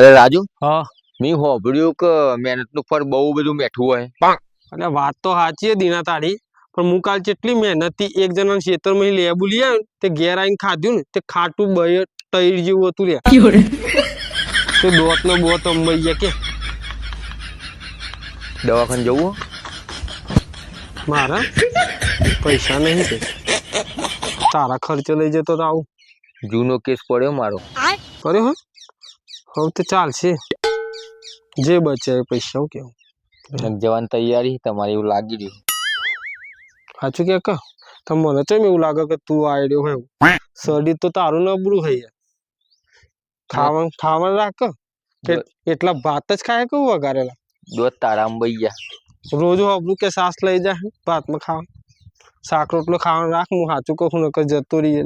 રે રાજુ હા મે હોબડ્યું કે મહેનત ઉપર બહુ બધું મેઠું હોય પણ અને વાત તો સાચી એ દિનાતાડી પણ હું કાલ કેટલી મહેનતી એક જનન શેતર મહી લેબુલી આય તે ઘેર આઈને ખાધું ને તે ખાટુ બય તઈર જીવ હતું લે તે બોટનો બોટ ઓમઈ ગયા કે દવાખાને જવું માર ના પૈસા નહીં દે તારા ખર્ચા લઈ જતો તો આવ જૂનો કેસ પડે મારો કરે હ હવે તો ચાલશે જે બચે એ પૈસા હું કેવું જવાની તૈયારી તમારી એવું લાગી રહ્યું સાચું કે કા તો મને તો એવું લાગે કે તું આઈડિયો હોય શરીર તો તારું નબળું હોય ખાવાનું ખાવાનું રાખ એટલા ભાત જ ખાય કેવું વઘારેલા દોત તારા અંબાઈ ગયા રોજ હબલું કે સાસ લઈ જાય ભાતમાં ખાવા શાક રોટલો ખાવાનું રાખ હું સાચું કહું નકર જતો રહીએ